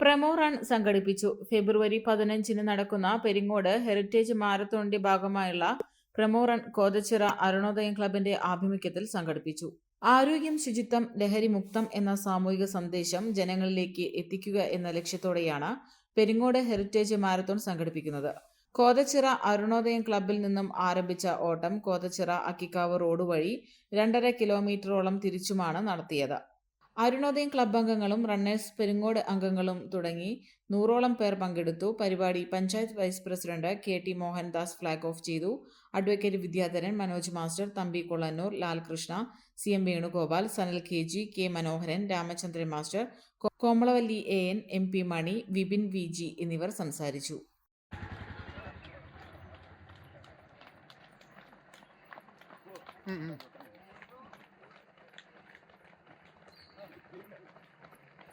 Promo run സംഘടിപ്പിച്ചു. ഫെബ്രുവരി പതിനഞ്ചിന് നടക്കുന്ന പെരിങ്ങോട് ഹെറിറ്റേജ് മാരത്തോണിന്റെ ഭാഗമായുള്ള പ്രമോ റൺ കോതച്ചിറ അരുണോദയം ക്ലബിന്റെ ആഭിമുഖ്യത്തിൽ സംഘടിപ്പിച്ചു. ആരോഗ്യം ശുചിത്വം ലഹരി മുക്തം എന്ന സാമൂഹിക സന്ദേശം ജനങ്ങളിലേക്ക് എത്തിക്കുക എന്ന ലക്ഷ്യത്തോടെയാണ് പെരിങ്ങോട് ഹെറിറ്റേജ് മാരത്തോൺ സംഘടിപ്പിക്കുന്നത്. കോതച്ചിറ അരുണോദയം ക്ലബിൽ നിന്നും ആരംഭിച്ച ഓട്ടം കോതച്ചിറ അക്കിക്കാവ് റോഡ് വഴി രണ്ടര കിലോമീറ്ററോളം തിരിച്ചുമാണ് നടത്തിയത്. അരുണോദയം ക്ലബ് അംഗങ്ങളും റണ്ണേഴ്സ് പെരുങ്ങോട് അംഗങ്ങളും തുടങ്ങി നൂറോളം പേർ പങ്കെടുത്തു. പരിപാടി panchayat vice president K T Mohandas flag off ചെയ്തു. Advocate Vidyadharan Manoj master Thampi Kollannur Lalkrishna C M Venugopal Sanal K G K Manoharan Ramachandran master Komalavalli A N M P Mani Vipin V G എന്നിവർ സംസാരിച്ചു.